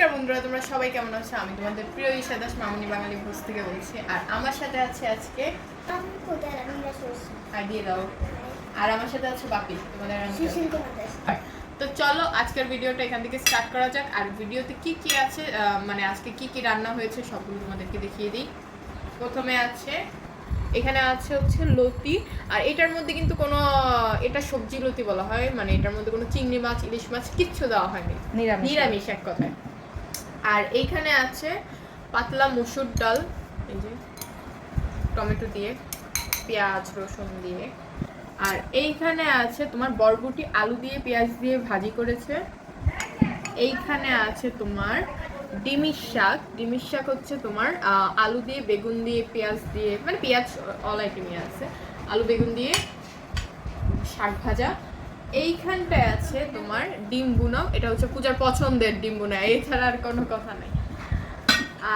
নমস্কার বন্ধুরা তোমরা সবাই কেমন আছো? আমি তোমাদের প্রিয় ঈশা দাস মামনি বাঙালি ভোজ থেকে বলছি। আর আমার সাথে আছে আজকে আর দিয়ে দাও। আর আমার সাথে আছে বাপি তোমাদের uncle। সুশীল তোমাদের তো চলো আজকের ভিডিওটা এখান থেকে স্টার্ট করা যাক। আর ভিডিওতে কি কি আছে মানে আজকে কি কি রান্না হয়েছে সবগুলো তোমাদেরকে দেখিয়ে দিই। প্রথমে আছে এখানে আছে হচ্ছে লতি। আর এটার মধ্যে কিন্তু কোনো এটা সবজি লতি বলা হয় মানে এটার মধ্যে কোনো চিংড়ি মাছ ইলিশ মাছ কিচ্ছু দেওয়া হয়নি। নিরামিষ। নিরামিষ এক কথায়। আর এইখানে আছে পাতলা মসুর ডাল, এই যে টমেটো দিয়ে, পেঁয়াজ, রসুন দিয়ে। আর এইখানে আছে তোমার বরবটি, আলু দিয়ে পেঁয়াজ দিয়ে ভাজি করেছে। এইখানে আছে তোমার ডিমির শাক। ডিমির শাক হচ্ছে তোমার আলু দিয়ে, বেগুন দিয়ে, পেঁয়াজ দিয়ে মানে পেঁয়াজ, অল আইটেমই আছে। আলু, বেগুন দিয়ে শাক ভাজা। এইখানটায় আছে তোমার ডিম বুনাও এটা হচ্ছে পূজার পছন্দের ডিম এছাড়া আর কোনো কথা নাই।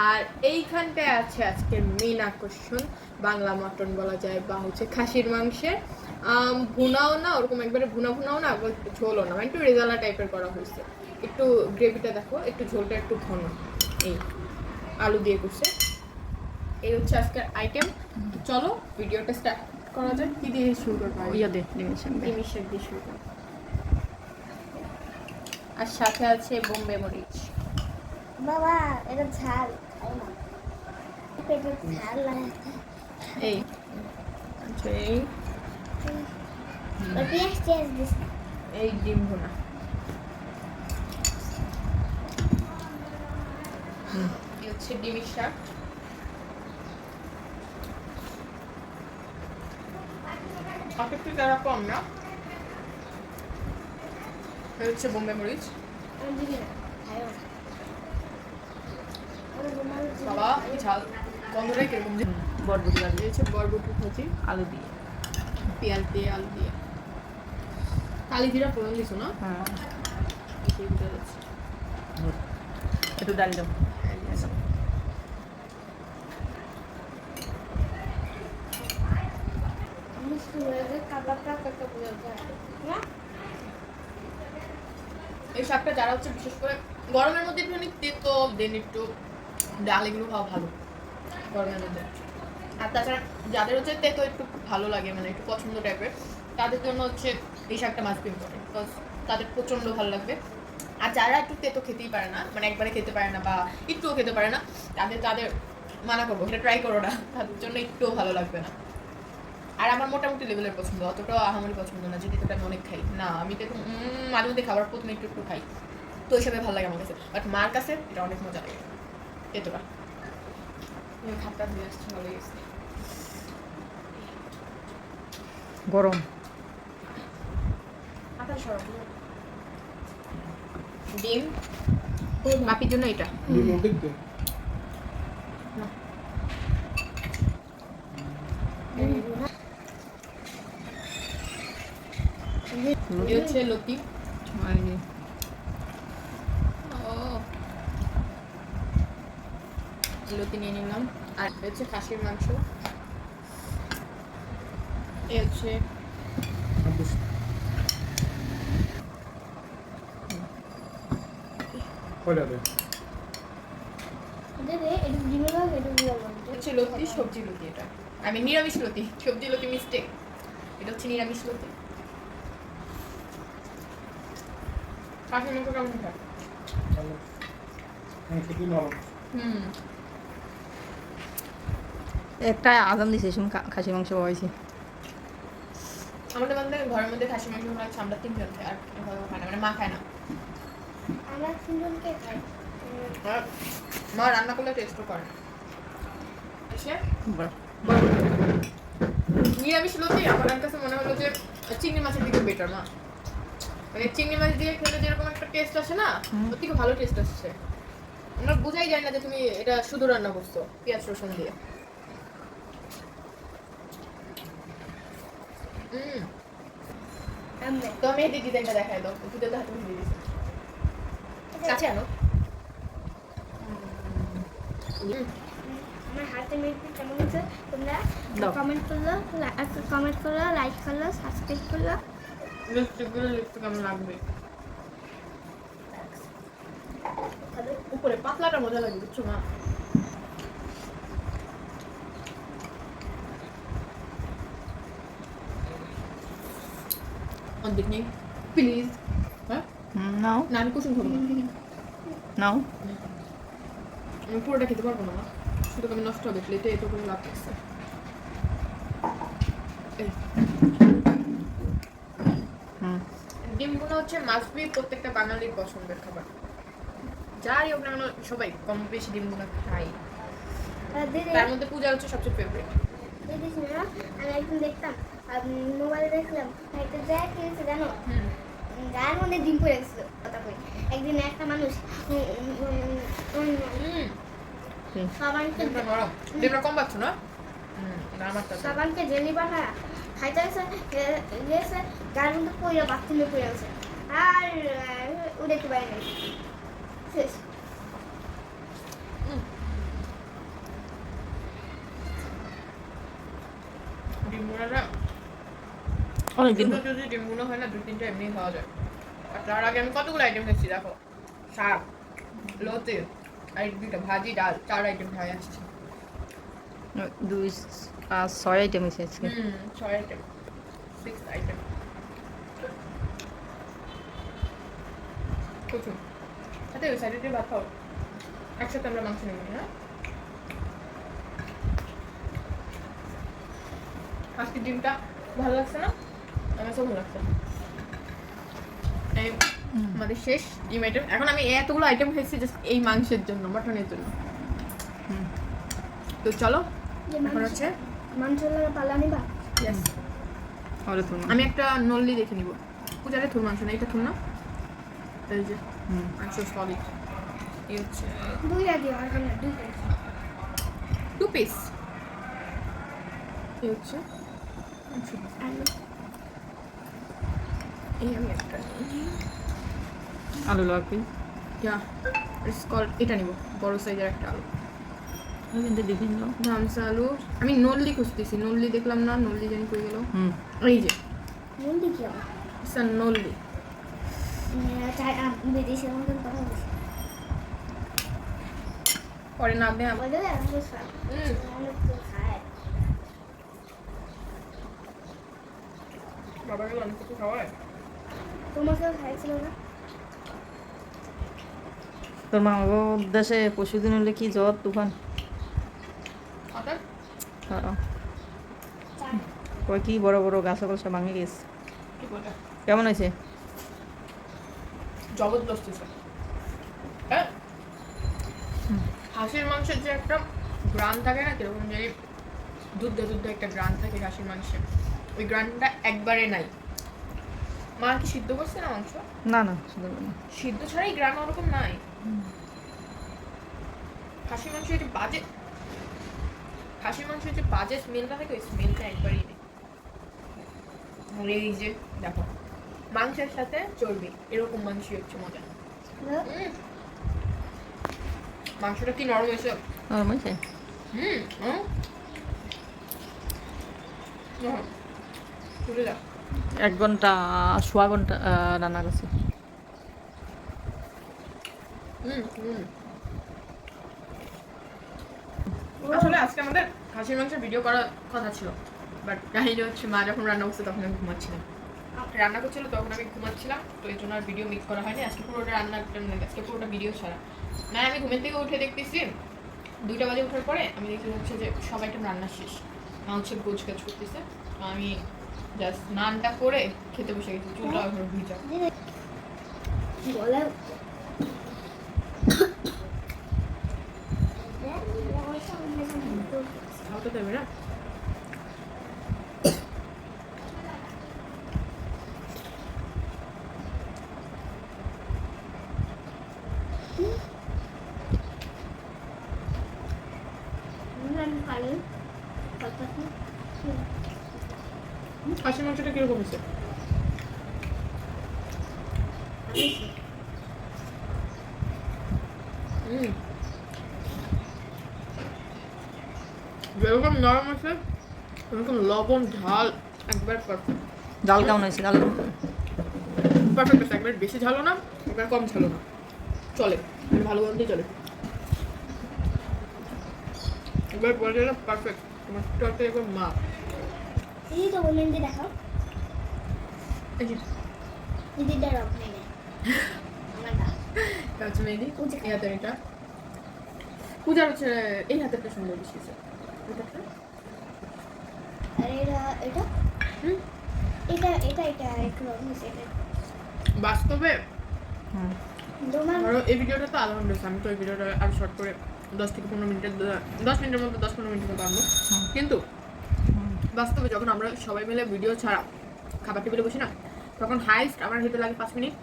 আর এইখানটায় আছে আজকের মেন আকর্ষণ, বাংলা মটন বলা যায় বা হচ্ছে খাসির মাংসের। ভুনাও না, ওরকম একবারে ভুনা ভুনাও না ঝোলও না মানে একটু রেজালা টাইপের করা হয়েছে। একটু গ্রেভিটা দেখো, একটু ঝোলটা একটু ঘন। এই আলু দিয়ে করছে এই হচ্ছে আজকের আইটেম চলো ভিডিওটা স্টার্ট করা যাক কি দিয়ে শুরু করব? ইয়া দে শাক দিয়ে। শুরু করব। আর সাথে আছে বোম্বে মরিচ বাবা এটা ঝাল খাই না? পেটে ঝাল লাগে। এই। আচ্ছা এই। পেঁয়াজ টেয়াজ দিস এই ডিম ভুনা। হচ্ছে ডিমের শাক। একটু তারা কম না হচ্ছে বোম্বে মরিচ। বাবা কি ঝাল। গন্ধটাই কীরকম যে। বরবটি ভাজি হচ্ছে বরবটি ভাজি। আলু দিয়ে। পেঁয়াজ দিয়ে আলু দিয়ে। কালি জিরা ফোড়ন দিছো না? হ্যাঁ। একটু ডাল দাও মিষ্টি হয়ে গেছে কাবাবটা কত বুঝা যায় না এই শাকটা যারা হচ্ছে বিশেষ করে গরমের মধ্যে একটুখানি তেতো দেন একটু ডাল এগুলো ভালো। গরমের মধ্যে। আর তাছাড়া যাদের হচ্ছে তেতো একটু ভালো লাগে মানে একটু পছন্দ টাইপের তাদের জন্য হচ্ছে এই শাকটা মাছ বিকজ তাদের প্রচণ্ড ভালো লাগবে। আর যারা একটু তেতো খেতেই পারে না মানে একবারে খেতে পারে না বা একটুও খেতে পারে না, তাদের তাদের মানা করব সেটা ট্রাই করো না। তাদের জন্য একটুও ভালো লাগবে না। আর আমার মোটামুটি লেভেলের পছন্দ অতটাও আহামরি পছন্দ না যদি এটা আমি অনেক খাই। না আমি তো মাঝে মধ্যে খাবার প্রথমে একটু একটু খাই। তো হিসাবে ভালো লাগে আমার কাছে। বাট মার কাছে এটা অনেক মজা লাগে। এতটা। খাপটা দিয়ে আসছে ভালো গেছে গরম। ডিম? বাপির জন্য এটা। এই হচ্ছে লতি লতি নিয়ে নিলাম আর এটা হচ্ছে খাসির মাংস এই হচ্ছে দে দে হচ্ছে লতি সবজি লতি এটা আমি নিরামিষ লতি সবজি লতি মিস্টেক এটা হচ্ছে নিরামিষ লতি কেমন খায় একটা আজাম দিছে শুন খাসি মাংস পাইছি আমাদের মধ্যে ঘরের মধ্যে খাসি মাংস খাচ্ছে আমরা তিনজন খাই আর খায় না মানে মা খায় না। আমার তিনজনকে খাই। আর মা রান্না করলে টেস্টও করে এসে। নিরামিষ লতি আমার কাছে মনে হলো যে চিংড়ি মাছের দিকে বেটার মা। মানে চিংড়ি মাছ দিয়ে খেলে যেরকম একটা টেস্ট আসে না। ওর থেকে ভালো টেস্ট আসছে। আমরা বোঝাই যায় না যে তুমি এটা শুধু রান্না করছ পেঁয়াজ রসুন দিয়ে। তো ডিজাইনটা দেখাই দাও দুটো তো হাতে দিয়ে দিছি। কাছে আনো আমার হাতে মেপে কেমন হচ্ছে তোমরা কমেন্ট করল কমেন্ট করল লাইক করল সাবস্ক্রাইব করল লিপস্টিকগুলো লিপস্টিক কেমন লাগবে। উপরে পাতলাটা মজা লাগে বুঝছ মা? অর্ধেক নেই। প্লিজ হ্যাঁ? হুম, নাও। না আমি কুসুম খাব না। নাও। আমি পুরোটা খেতে পারব না শুধু আমি নষ্ট হবে প্লেটে এটা করে লাভ থাকছে এই, হুম ডিমগুলো হচ্ছে মাস্ট বি প্রত্যেকটা বাঙালির পছন্দের খাবার। যাই হোক না কেন সবাই কম বেশি ডিমগুলো খাই। আর দিদি। তার মধ্যে পূজা হচ্ছে সবচেয়ে ফেভারিট আমি একদিন দেখতাম মোবাইলে দেখলাম একটা জায়গা কি জানো? গায়ের মধ্যে ডিম পড়ে গেছিল কথা কই। একদিন একটা মানুষ সাবানকে ডিমটা কম পাচ্ছ না। সাবানকে জেলি বানায় খাইতে গেছে গেছে গায়ের মধ্যে পড়ে বাথরুমে পড়ে গেছে। আর উড়াইতে পারে নাই। শেষ। অনেকদিন যদি ডিমগুলো হয় না দু তিনটা এমনি খাওয়া যায়। আর তার আগে আমি কতগুলো আইটেম খেয়েছি দেখো। শাক লতে আর দুইটা ভাজি ডাল চার আইটেম খাই আসছি দুই পাঁচ ছয় আইটেম হয়েছে আজকে। হুম ছয় আইটেম সিক্স আইটেম প্রচুর সাথে ওই সাইডে ভাত খাও। একসাথে আমরা মাংস নেব হ্যাঁ? আজকে ডিমটা ভালো লাগছে না? আমার সব ভালো লাগছে এই আমাদের শেষ ডিম আইটেম এখন আমি এতগুলো আইটেম খেয়েছি জাস্ট এই মাংসের জন্য মাটনের জন্য। তো চলো এখন হচ্ছে নিবা? আমি একটা নল্লি দেখে নিব। পূজারে থুর মাংস না এটা থুর না? এই যে হুম। মাংস সলিড এই হচ্ছে। দুইটা দিও আর না দুইটা টু পিস এই হচ্ছে। মাংস। আলু। এই আমি একটা আলু লাগবে। ইয়া ইটস কল এটা নিব। বড় সাইজের একটা আলু। কিন্তু বিভিন্ন। ধামসা আলু আমি নল্লি খুঁজতেছি নল্লি দেখলাম না নল্লি জানি কই গেল। হুম। এই যে নল্লি চাই বিদেশের মতন কথা বলছি। পরে বাবাকে অনেক কিছু খাওয়ায় তোমাকেও খাইছিল না? তোর মা দেশে পরশুদিন হলে কি জ্বর তুফান? হ্যাঁ। চাই কি বড় বড় গাছ সকল সব ভাঙে গেছে। কেমন হয়েছে? জবরদস্ত হ্যাঁ? হাঁসের মাংসের যে একটা গ্রান থাকে না কীরকম জানি দুধ দুধ একটা গ্রান থাকে হাঁসের মাংসে। ওই গ্রানটা একবারে নাই। মা কি সিদ্ধ করছে না মাংস? না না শুধু না। সিদ্ধ ছাড়াই গ্রান ওরকম নাই। খাসির মাংস যে বাজে খাসির মাংসের যে বাজে স্মেলটা থাকে ওই স্মেলটা একবারই নেই। আর এই যে দেখো মাংসের সাথে চর্বি এরকম মাংসই হচ্ছে মজা। মাংসটা কি নরম হয়েছে? নরম হয়েছে? হুম এক ঘণ্টা সোয়া ঘণ্টা রান্না করছি। হুম হুম। আসলে আজকে আমাদের খাসির মাংসের ভিডিও করার কথা ছিল। বাট কাহিনী হচ্ছে মা যখন রান্না করছে তখন আমি ঘুমাচ্ছিলাম। রান্না করছিল তখন আমি ঘুমাচ্ছিলাম তো এই জন্য আর ভিডিও মিক্স করা হয়নি। আজকে পুরোটা রান্না মানে আজকে পুরোটা ভিডিও ছাড়া। না আমি ঘুমের থেকে উঠে দেখতেছি দুইটা বাজে ওঠার পরে আমি দেখতে হচ্ছে যে সবাই একটা রান্না শেষ। মা হচ্ছে গোছ কাজ করতেছে আমি জাস্ট নানটা করে খেতে বসে গেছি চুলটা এখন ভিজা বলে খাওয়াতে দেবে না পানি খাসির মাংসটা কীরকম হয়েছে হুম যেরকম নরম আছে এরকম লবণ ঝাল একবার পারফেক্ট ডাল কেমন হয়েছে? ডাল পারফেক্ট আছে একবার বেশি ঝালো না একবার কম ঝালো না। চলে ভালো গন্ধই চলে। এবার পরে পারফেক্ট তোমার টকটা একবার মা। দিদি তো বললেন যে দেখাও এই যে। দিদিটা রক নেই। এই হাতের এটা। পূজার হচ্ছে এই হাতেরটা সুন্দর বেশি আছে এটা বাস্তবে? ধরো এই ভিডিওটা তো আধা ঘণ্টা আমি তো এই ভিডিওটা আর শর্ট করে দশ থেকে পনেরো মিনিটের দশ মিনিটের মধ্যে দশ পনেরো মিনিটের মতো আনব। কিন্তু বাস্তবে যখন আমরা সবাই মিলে ভিডিও ছাড়া খাবার টেবিলে বসি না তখন হাইস্ট আমার হতে লাগে পাঁচ মিনিট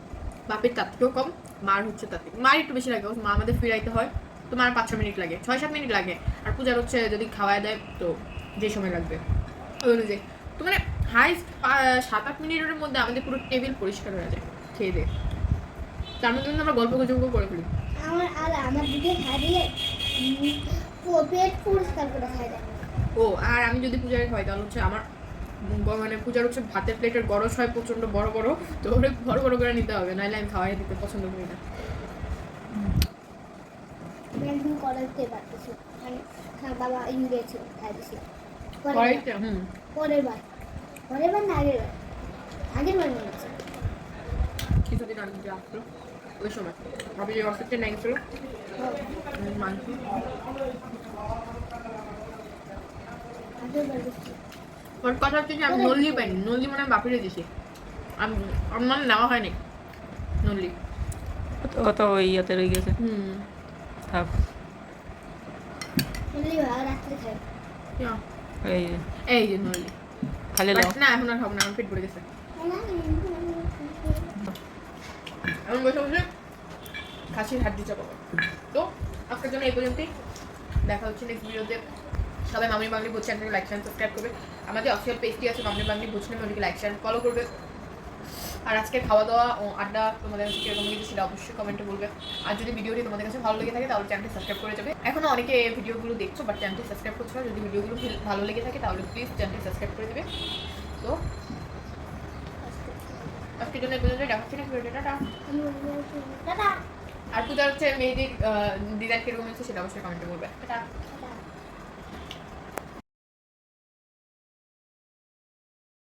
বাপের তার থেকেও কম মার হচ্ছে তার থেকে মার একটু বেশি লাগে মা আমাদের ফিরাইতে হয় তো মার পাঁচ ছ মিনিট লাগে ছয় সাত মিনিট লাগে। আর পূজার হচ্ছে যদি খাওয়ায় দেয় তো যে সময় লাগবে। ওই অনুযায়ী তো মানে হাইস্ট সাত আট মিনিটের মধ্যে আমাদের পুরো টেবিল পরিষ্কার হয়ে যায় খেয়ে দিয়ে। তার মধ্যে কিন্তু আমরা গল্প গুজব করে ফেলি। আমার আর আমার দিদি খাই পেট পরিষ্কার করে খাই ও আর আমি যদি পূজারে খাওয়াই তাহলে হচ্ছে আমার মানে পূজার হচ্ছে ভাতের প্লেটের গরস হয় প্রচণ্ড বড় বড় তো ওরে বড় বড় করে নিতে হবে নাহলে আমি খাওয়াই দিতে পছন্দ করি না। একদিন করাতে পারতেছি মানে বাবা ইউ গেছিল খাই দিয়েছিল পরের বার- কড়াইতে হুম। পরের বার। পরের বার না আগের বার। আগের বার মনে হচ্ছে কিছুদিন আগে যে আসলো ওই সময়। ভাবি যে অসুখটা নাই ছিল মাংস আগের বার দেখছি ওর কথা হচ্ছে যে আমি নল্লি পাইনি। নল্লি মানে আমি বাপিরে দিছি। আমি আমার নেওয়া হয়নি নল্লি। ও তো ওই ইয়েতে রয়ে গেছে। হুম। থাক। এই এই যে নল্লি খালি লাও। না এখন আর খাব না আমার পেট ভরে গেছে। আমি বসে বসে খাসির হাড্ডি চাপাবো। তো আজকের জন্য এই পর্যন্তই। দেখা হচ্ছে নেক্সট ভিডিওতে সবাই মামনি বাংলি বলছেন চ্যানেলকে লাইক সাবস্ক্রাইব করবে। আমাদের অফিসিয়াল পেজটি আছে মামনি বাংলি বলছেন নামে লাইক শেয়ার ফলো করবে। আর আজকে খাওয়া দাওয়া ও আড্ডা তোমাদের কাছে কীরকম লেগেছে সেটা অবশ্যই কমেন্টে বলবে। আর যদি ভিডিওটি তোমাদের কাছে ভালো লেগে থাকে তাহলে চ্যানেলটি সাবস্ক্রাইব করে যাবে। এখনও অনেকে ভিডিওগুলো দেখছ বাট চ্যানেলটি সাবস্ক্রাইব করছ না। যদি ভিডিওগুলো ভাল- লেগে থাকে তাহলে প্লিজ চ্যানেলটি সাবস্ক্রাইব করে দেবে। তো আজকের জন্য ভিডিওটা টাটা। আর পূজা হচ্ছে মেহেদির ডিজাইন কীরকম হচ্ছে সেটা অবশ্যই কমেন্টে বলবে। টাটা।